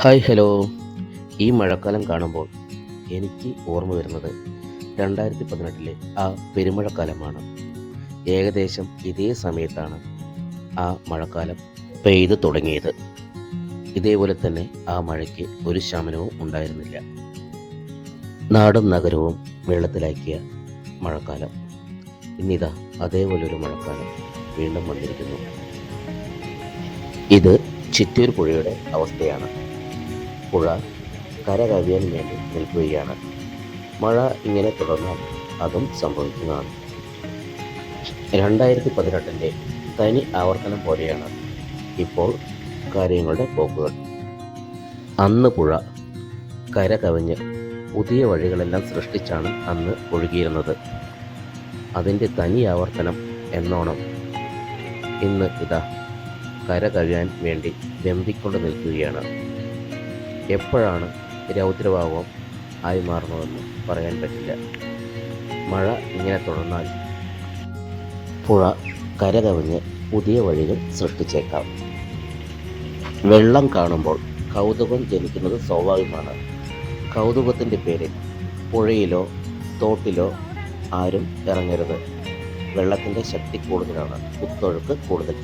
Hi hello. ഈ മഴക്കാലം കാണുമ്പോൾ എനിക്ക് ഓർമ്മ വരുന്നത് രണ്ടായിരത്തി പതിനെട്ടിലെ ആ പെരുമഴക്കാലമാണ്. ഏകദേശം ഇതേ സമയത്താണ് ആ മഴക്കാലം പെയ്തു തുടങ്ങിയത്. ഇതേപോലെ തന്നെ ആ മഴയ്ക്ക് ഒരു ശമനവും ഉണ്ടായിരുന്നില്ല. നാടും നഗരവും വെള്ളത്തിലാക്കിയ മഴക്കാലം. ഇന്നിതാ അതേപോലൊരു മഴക്കാലം വീണ്ടും വന്നിരിക്കുന്നു. ഇത് ചിറ്റൂർ പുഴയുടെ അവസ്ഥയാണ്. പുഴ കരകവിയാൻ വേണ്ടി നിൽക്കുകയാണ്. മഴ ഇങ്ങനെ തുടർന്നാൽ അതും സംഭവിക്കുന്നതാണ്. രണ്ടായിരത്തി പതിനെട്ടിന്റെ തനി ആവർത്തനം പോലെയാണ് ഇപ്പോൾ കാര്യങ്ങളുടെ പോക്കുകൾ. അന്ന് പുഴ കര കവിഞ്ഞ് പുതിയ വഴികളെല്ലാം സൃഷ്ടിച്ചാണ് അന്ന് ഒഴുകിയിരുന്നത്. അതിന്റെ തനി ആവർത്തനം എന്നോണം ഇന്ന് ഇതാ കര കഴിയാൻ വേണ്ടി ദമ്പിക്കൊണ്ട് നിൽക്കുകയാണ്. എപ്പോഴാണ് രൗദ്രഭാവം ആയി മാറുന്നതെന്ന് പറയാൻ പറ്റില്ല. മഴ ഇങ്ങനെ തുടർന്നാൽ പുഴ കരകവിഞ്ഞ് പുതിയ വഴികൾ സൃഷ്ടിച്ചേക്കാം. വെള്ളം കാണുമ്പോൾ കൗതുകം ജനിക്കുന്നത് സ്വാഭാവികമാണ്. കൗതുകത്തിന്റെ പേരിൽ പുഴയിലോ തോട്ടിലോ ആരും ഇറങ്ങരുത്. വെള്ളത്തിന്റെ ശക്തി കൂടുതലാണ് കുത്തൊഴുക്ക് കൂടുതൽ.